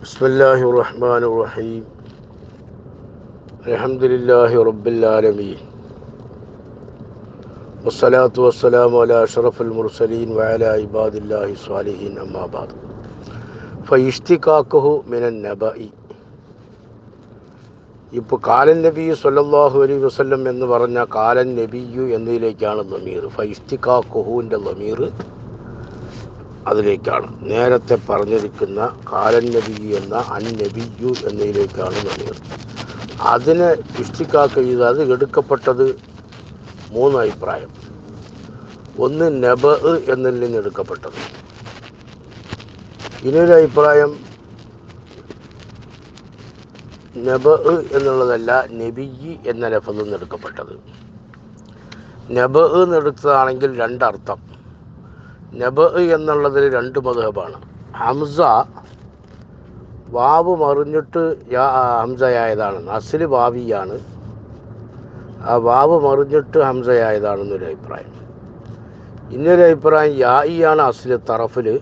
بسم الله الرحمن الرحيم الحمد لله رب العالمين والصلاة والسلام على أشرف المرسلين وعلى عباد الله الصالحين أما بعد فاشتقاقه من النبأ ഇപ്പോൾ കാലൻ നബി സല്ലല്ലാഹു അലൈഹി വസല്ലം എന്ന് പറഞ്ഞ കാലൻ നബിയു എന്നതിലേക്കാണ് ലമീർ ഫൈസ്തിക്കാക്കുഹുവിൻ്റെ ലമീർ അതിലേക്കാണ്. നേരത്തെ പറഞ്ഞിരിക്കുന്ന കാലൻ നബി എന്ന അൻ നബിയു എന്നതിലേക്കാണ് ലമീർ അതിനെ ഇഷ്ടിക്കാക്ക ചെയ്ത് അത് എടുക്കപ്പെട്ടത് മൂന്ന് അഭിപ്രായം. ഒന്ന് നബ എന്നിൽ നിന്ന് എടുക്കപ്പെട്ടത്. ഇനിയൊരു അഭിപ്രായം. നബ എന്നുള്ളതല്ല നബിയി എന്ന ലഫതിൽ നിന്ന് എടുക്കപ്പെട്ടത്. നബ എന്നെടുത്തതാണെങ്കിൽ രണ്ടർത്ഥം. നബ എന്നുള്ളതിൽ രണ്ട് മധുഹബാണ്. ഹംസ വാവ് മറിഞ്ഞിട്ട് യാ ഹംസയായതാണ്. നസിൽ വാവിയാണ്. ആ വാവ് മറിഞ്ഞിട്ട് ഹംസയായതാണെന്നൊരു അഭിപ്രായം. ഇന്നൊരു അഭിപ്രായം യായിയാണ് അസിൽ തറഫിൽ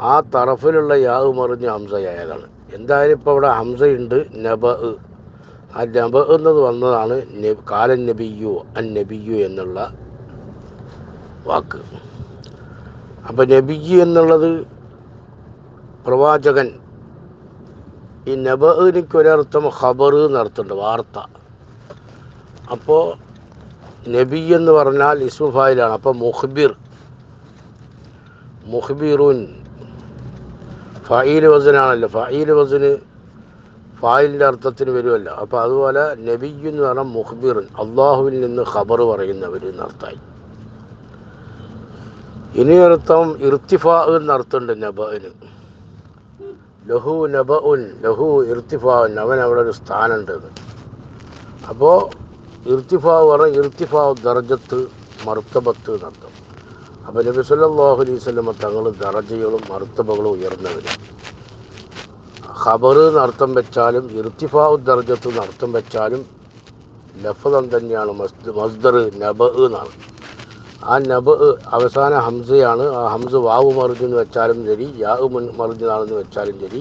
ആ തറഫിലുള്ള യാവ് മറിഞ്ഞ് ഹംസയായതാണ്. എന്തായാലും ഇപ്പോൾ അവിടെ ഹംസയുണ്ട്. നബ ആ നബ എന്നത് വന്നതാണ് കാലൻ നബിയു അൻ നബിയു എന്നുള്ള വാക്ക്. അപ്പം നബിജി എന്നുള്ളത് പ്രവാചകൻ ഈ നബിക്ക് ഒരർത്ഥം ഖബർ എന്നർത്ഥമുണ്ട് വാർത്ത. അപ്പോൾ നബി എന്ന് പറഞ്ഞാൽ ഇസ്മുഫായിലാണ് അപ്പോൾ മുഹ്ബിർ മുഹ്ബിറുൻ ഫായിൽ വസനാണല്ലോ ഫായിൽ വസന് ഫായിലിന്റെ അർത്ഥത്തിന് വരുമല്ലോ. അപ്പോൾ അതുപോലെ നബി എന്ന് പറഞ്ഞാൽ മുഹ്ബിറുൻ അള്ളാഹുവിൽ നിന്ന് ഖബർ പറയുന്നവർ എന്നർത്ഥമായി. ഇനി അർത്ഥം ഇർത്തിഫാ എന്നർത്ഥമുണ്ട് നബന് ലഹു നബ ഉൻ ലഹു ഇർത്തിഫാ അവൻ അവിടെ ഒരു സ്ഥാനമുണ്ട്. അപ്പോൾ ഇർത്തിഫാവ് പറഞ്ഞ ഇർത്തിഫാവ് ദർജത്ത് മർത്തബത്ത് എന്നർത്ഥം. അപ്പോൾ നബി സല്ലല്ലാഹു അലൈഹി വസല്ലമ തങ്ങൾ ദർജകളും മർത്തബകളും ഉയർന്നവർ ഖബർ എന്നർത്ഥം വെച്ചാലും ഇർത്തിഫാവ് ദർജത്ത് എന്നർത്ഥം വെച്ചാലും ലഫദം തന്നെയാണ് മസ്ദ് മസ്ദർ നബ എന്നാണ്. ആ നബ് അവസാന ഹംസയാണ്. ആ ഹംസ വാവ് മറിഞ്ഞെന്ന് വെച്ചാലും ശരി യാവ് മറിഞ്ഞതാണെന്ന് വെച്ചാലും ശരി.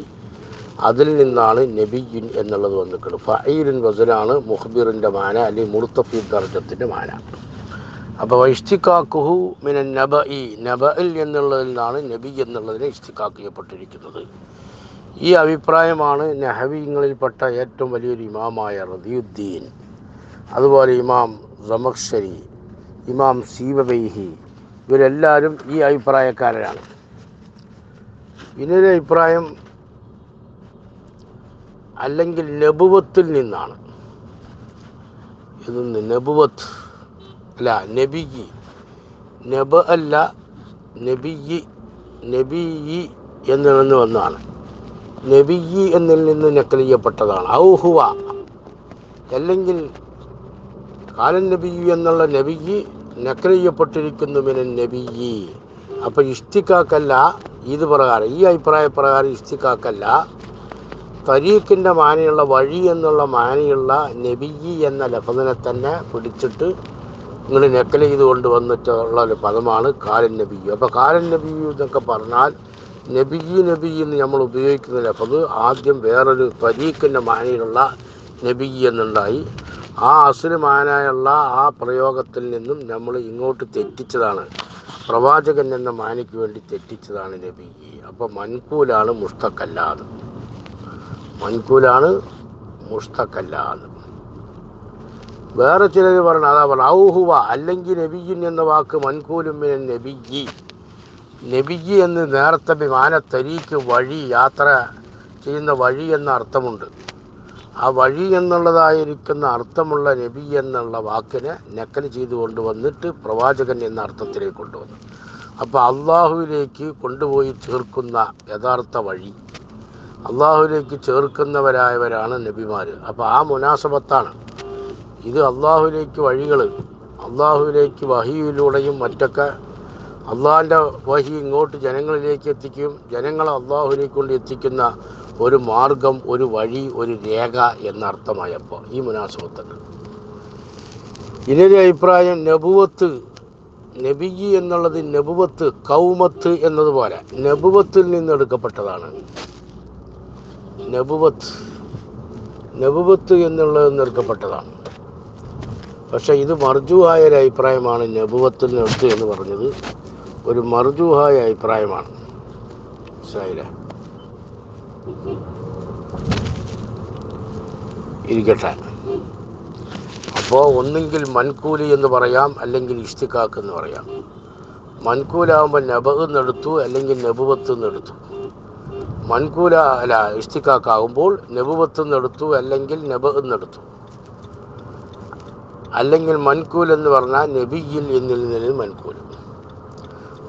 അതിൽ നിന്നാണ് നബിയിൻ എന്നുള്ളത് വന്നിട്ടുള്ളത്. ഫഈലിൻ വസനാണ് മുഹബിറിന്റെ മാന അല്ലെങ്കിൽ മുർത്തഫി ദർജത്തിന്റെ മാന. അപ്പോൾ ഇഷ്തിക്കാക്കുഹു മിന നബ ഇ നബഇൽ എന്നുള്ളതിൽ നിന്നാണ് നബി എന്നുള്ളതിനെ ഇഷ്തിക്കാക്ക് ചെയ്യപ്പെട്ടിരിക്കുന്നത്. ഈ അഭിപ്രായമാണ് നഹവീങ്ങളിൽപ്പെട്ട ഏറ്റവും വലിയൊരു ഇമാമായ റദിയുദ്ദീൻ അതുപോലെ ഇമാം സമക്ഷരി ഇമാം സീബബൈഹി ഇവരെല്ലാവരും ഈ അഭിപ്രായക്കാരാണ്. ഇന്നൊരു അഭിപ്രായം അല്ലെങ്കിൽ നബുവത്തിൽ നിന്നാണ്. ഇതൊന്ന് നബുവത്ത് അല്ല നബിയി. നബ അല്ല നബിയി നബിയി എന്നിൽ നിന്ന് വന്നതാണ് നബിയി എന്നിൽ നിന്ന് നക്കൽ ചെയ്യപ്പെട്ടതാണ്. ഔഹുവ അല്ലെങ്കിൽ കാലൻ നബിയു എന്നുള്ള നബിക്ക് നക്കൽ ചെയ്യപ്പെട്ടിരിക്കുന്നു മിനൻ നബിയി. അപ്പം ഇഷ്ടിക്കാക്കല്ല ഇത് പ്രകാരം ഈ അഭിപ്രായ പ്രകാരം ഇഷ്ടിക്കാക്കല്ല തരീഖിന്റെ മാനയുള്ള വഴി എന്നുള്ള മാനയുള്ള നബിയി എന്ന ലഭനെ തന്നെ പിടിച്ചിട്ട് നിങ്ങൾ നക്കൽ ചെയ്ത് കൊണ്ടുവന്നിട്ടുള്ള ഒരു പദമാണ് കാലൻ നബിയു അപ്പോൾ കാലൻ നബിയു എന്നൊക്കെ പറഞ്ഞാൽ നബിയി നബി എന്ന് നമ്മൾ ഉപയോഗിക്കുന്ന ലഫത് ആദ്യം വേറൊരു തരീഖിന്റെ മാനയിലുള്ള നബിയി എന്നുണ്ടായി. ആ അസുരമാനായുള്ള ആ പ്രയോഗത്തിൽ നിന്നും നമ്മൾ ഇങ്ങോട്ട് തെറ്റിച്ചതാണ്. പ്രവാചകൻ എന്ന മാനിക്ക് വേണ്ടി തെറ്റിച്ചതാണ് നബി. അപ്പോൾ മൻകൂലാണ് മുഷ്തക്കല്ലാത് മൻകൂലാണ് മുഷ്തക്കല്ലാത് വേറെ ചിലർ പറഞ്ഞു അതാ പറഞ്ഞു ഔഹുവ അല്ലെങ്കിൽ നബിയിൻ എന്ന വാക്ക് മൻകൂലും നബിജി നബിയി എന്ന് നേരത്തെ വിമാനത്തരീക്ക് വഴി യാത്ര ചെയ്യുന്ന വഴി എന്ന അർത്ഥമുണ്ട്. ആ വഴി എന്നുള്ളതായിരിക്കുന്ന അർത്ഥമുള്ള നബി എന്നുള്ള വാക്കിനെ നക്കൽ ചെയ്തു കൊണ്ടുവന്നിട്ട് പ്രവാചകൻ എന്ന അർത്ഥത്തിലേക്ക് കൊണ്ടുവന്നു. അപ്പോൾ അള്ളാഹുവിലേക്ക് കൊണ്ടുപോയി ചേർക്കുന്ന യഥാർത്ഥ വഴി അള്ളാഹുവിലേക്ക് ചേർക്കുന്നവരായവരാണ് നബിമാർ അപ്പോൾ ആ മുനാസബത്താണ്. ഇത് അള്ളാഹുവിലേക്ക് വഴികൾ അള്ളാഹുവിലേക്ക് വഹിയിലൂടെയും മറ്റൊക്കെ അള്ളാഹിന്റെ വഹി ഇങ്ങോട്ട് ജനങ്ങളിലേക്ക് എത്തിക്കും. ജനങ്ങളെ അള്ളാഹുവിനെ കൊണ്ട് എത്തിക്കുന്ന ഒരു മാർഗം ഒരു വഴി ഒരു രേഖ എന്നർത്ഥമായപ്പോൾ ഈ മുനാസബത്തുണ്ട് ഇനൊരു അഭിപ്രായം നബുവത്ത് നബിജി എന്നുള്ളത് നബുവത്ത് കൗമത്ത് എന്നതുപോലെ നബുവത്തിൽ നിന്ന് എടുക്കപ്പെട്ടതാണ്. നബുവത്ത് നബുവത്ത് എന്നുള്ളത് നിർക്കപ്പെട്ടതാണ് പക്ഷെ ഇത് മർജുവായ ഒരു അഭിപ്രായമാണ് നബുവത്തിൽ നിർത്ത് എന്ന് പറഞ്ഞത്. ഒരു മർജുവായ അഭിപ്രായമാണ്. ശൈല ഇരിക്കട്ടെ. അപ്പോൾ ഒന്നെങ്കിൽ മൻകൂലി എന്ന് പറയാം അല്ലെങ്കിൽ ഇഷ്തിക്കാക്ക് എന്ന് പറയാം. മൻകൂലാകുമ്പോൾ നബഹ് എന്നെടുത്തു അല്ലെങ്കിൽ നബുവത്ത് എന്നെടുത്തു മൻകൂല അല്ല ഇഷ്തിക്കാക്കാകുമ്പോൾ നബുവത്ത് എന്നെടുത്തു അല്ലെങ്കിൽ നബഹ് അല്ലെങ്കിൽ മൻകൂൽ എന്ന് പറഞ്ഞാൽ നബിയിൽ എന്നിൽ നിന്ന് മൻകൂൽ.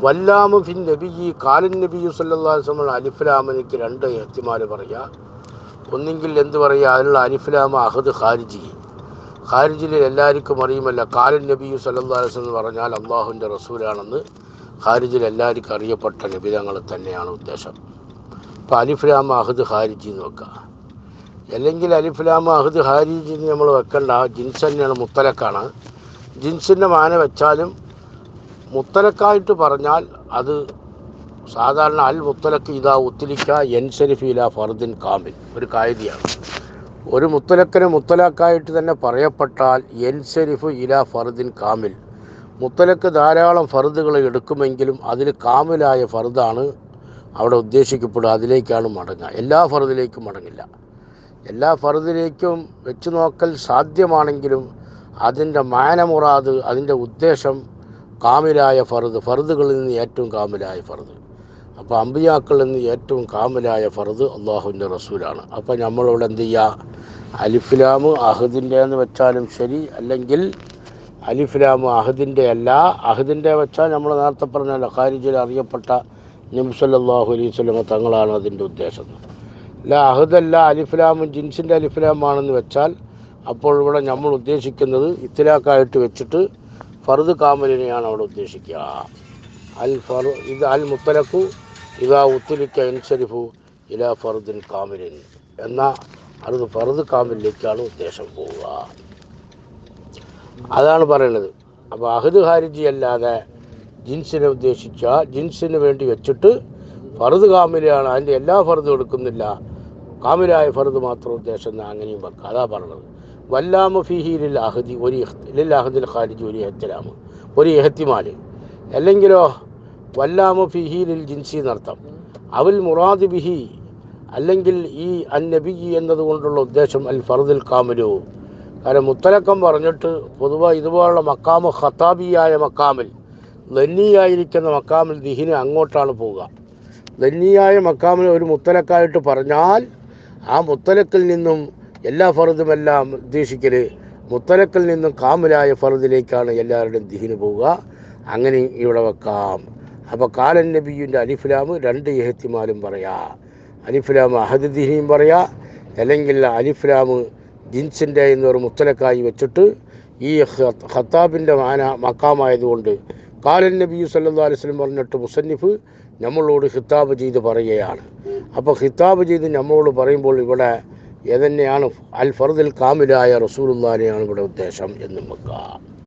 വല്ലാമു ഫിൻ നബിയി കാലൻ നബിയു സല്ലാസ്മൾ അലിഫ്ലാമനിക്ക് രണ്ട് എത്തിമാർ പറയാ. ഒന്നെങ്കിൽ എന്ത് പറയുക അതിനുള്ള അലിഫ്ലാമ അഹദ് ഖാരിജി. ഖാരിജിൽ എല്ലാവർക്കും അറിയുമല്ല കാലൻ നബിയു സല്ലാസ് എന്ന് പറഞ്ഞാൽ അള്ളാഹുവിന്റെ റസൂലാണെന്ന് ഖാരിജിൽ എല്ലാവർക്കും അറിയപ്പെട്ട നബിതങ്ങൾ തന്നെയാണ് ഉദ്ദേശം. അപ്പോൾ അലിഫ്ലാമ അഹദ് ഖാരിജി എന്ന് വെക്കുക അല്ലെങ്കിൽ അലിഫ്ലാമ അഹദ് ഹാരിജ് നമ്മൾ വെക്കേണ്ട. ജിൻസ് തന്നെയാണ് മുത്തലക്കാണ്. ജിൻസിന്റെ മാന വെച്ചാലും മുത്തലക്കായിട്ട് പറഞ്ഞാൽ അത് സാധാരണ അൽ മുത്തലക്ക് ഇതാ ഉത്തിലിക്ക എൻസരിഫീല ഫർദിൻ കാമിൽ. ഒരു കായതിയാണ് ഒരു മുത്തലക്കിന് മുത്തലാക്കായിട്ട് തന്നെ പറയപ്പെട്ടാൽ എൻസരിഫ് ഇല ഫർദിൻ കാമിൽ. മുത്തലക്ക് ധാരാളം ഫർദുകൾ എടുക്കുമെങ്കിലും അതിൽ കാമിലായ ഫർദാണ് അവിടെ ഉദ്ദേശിക്കപ്പെടുക. അതിലേക്കാണ് മടങ്ങുക. എല്ലാ ഫർദിലേക്കും മടങ്ങില്ല. എല്ലാ ഫർദിലേക്കും വെച്ച് നോക്കൽ സാധ്യമാണെങ്കിലും അതിന്റെ മാനമുറാത് അതിന്റെ ഉദ്ദേശം കാമിലായ ഫറുദ് ഫർദുകളിൽ നിന്ന് ഏറ്റവും കാമിലായ ഫറുദ്. അപ്പോൾ അമ്പിയാക്കളിൽ നിന്ന് ഏറ്റവും കാമിലായ ഫറുദ് അള്ളാഹുവിന്റെ റസൂലാണ്. അപ്പോൾ നമ്മളിവിടെ എന്ത് ചെയ്യുക? അലിഫ്ലാമ് അഹദിന്റെ എന്ന് വെച്ചാലും ശരി അല്ലെങ്കിൽ അലിഫ്ലാമ് അഹദിന്റെ അല്ല. അഹദിന്റെ വെച്ചാൽ നമ്മൾ നേരത്തെ പറഞ്ഞല്ലോ ഖാരിജിൽ അറിയപ്പെട്ട നിംസല്ലാഹു അലൈഹി തങ്ങളാണ് അതിന്റെ ഉദ്ദേശം അല്ല അഹദല്ല അലിഫ്ലാമും ജിൻസിന്റെ അലിഫ്ലാമാണെന്ന് വെച്ചാൽ അപ്പോൾ ഇവിടെ നമ്മൾ ഉദ്ദേശിക്കുന്നത് ഇത്തിലാക്കായിട്ട് വെച്ചിട്ട് ഫറുദ് കാമലിനെയാണ് അവിടെ ഉദ്ദേശിക്കുക. അൽ ഫറു ഇത് അൽ മുത്തലക്കു ഇതാ ഉത്തിലിക്ക ഇൻസരിഫു ഇല ഫർദിൻ കാമിലിൻ എന്ന അത് ഫറുദ് കാമിലേക്കാണ് ഉദ്ദേശം പോവുക. അതാണ് പറയുന്നത്. അപ്പോൾ അഹദ് ഹാരിജി അല്ലാതെ ജിൻസിനെ ഉദ്ദേശിച്ച ജിൻസിന് വേണ്ടി വെച്ചിട്ട് ഫറുദ് കാമിലാണ് അതിന്റെ എല്ലാ ഫർദും എടുക്കുന്നില്ല. കാമിലായ ഫർദ് മാത്രം ഉദ്ദേശം എന്ന് അങ്ങനെയും വെക്കുക അതാ പറഞ്ഞത്. വല്ലാമ ഫിഹി ലില്ലാഹദി ഒരു ലില്ലാഹദിൽ ഖാലിജ് ഒരു എഹത്തിലാമ് ഒരു എഹത്തിമാൽ അല്ലെങ്കിലോ വല്ലാമ ഫിഹി ലിൽ ജിൻസി എന്നർത്ഥം. അവൽ മുറാദ് ബിഹി അല്ലെങ്കിൽ ഈ അന്നബി എന്നതുകൊണ്ടുള്ള ഉദ്ദേശം അൽ ഫർദുൽ കാമിലു. കാരണം മുത്തലക്കം പറഞ്ഞിട്ട് പൊതുവെ ഇതുപോലുള്ള മക്കാമ് ഖത്താബിയായ മക്കാമിൽ ലന്നിയായിരിക്കുന്ന മക്കാമിൽ ദിഹിന് അങ്ങോട്ടാണ് പോവുക. ലന്നിയായ മക്കാമിൽ ഒരു മുത്തലക്കായിട്ട് പറഞ്ഞാൽ ആ മുത്തലക്കിൽ നിന്നും എല്ലാ ഫറുതുമെല്ലാം ഉദ്ദേശിക്കൽ മുത്തലക്കിൽ നിന്നും കാമിലായ ഫറുദിലേക്കാണ് എല്ലാവരുടെയും ദിഹിന് പോവുക. അങ്ങനെ ഇവിടെ വെക്കാം. അപ്പോൾ കാലൻ നബിയുടെ അലിഫ്ലാം രണ്ട് എഹത്തിമാലും പറയാ. അലിഫ്ലാം അഹദ് ദിഹിയും പറയാ. അല്ലെങ്കിൽ അലിഫ്ലാം ജിൻസിന്റെ എന്നൊരു മുത്തലക്കായി വെച്ചിട്ട് ഈ ഖത്താബിന്റെ മാന മക്കാമായതുകൊണ്ട് കാലൻ നബി സല്ലാ അലൈഹി സ്വലം പറഞ്ഞിട്ട് മുസന്നിഫ് നമ്മളോട് ഖിത്താബ് ചെയ്ത് പറയുകയാണ്. അപ്പോൾ ഖിത്താബ് ചെയ്ത് നമ്മളോട് പറയുമ്പോൾ ഇവിടെ ഏതന്നെയാണ് അൽ ഫർദിൽ കാമിലായ റസൂലുല്ലാനെയാണ് ഇവിടെ ഉദ്ദേശം എന്ന് വെക്കാം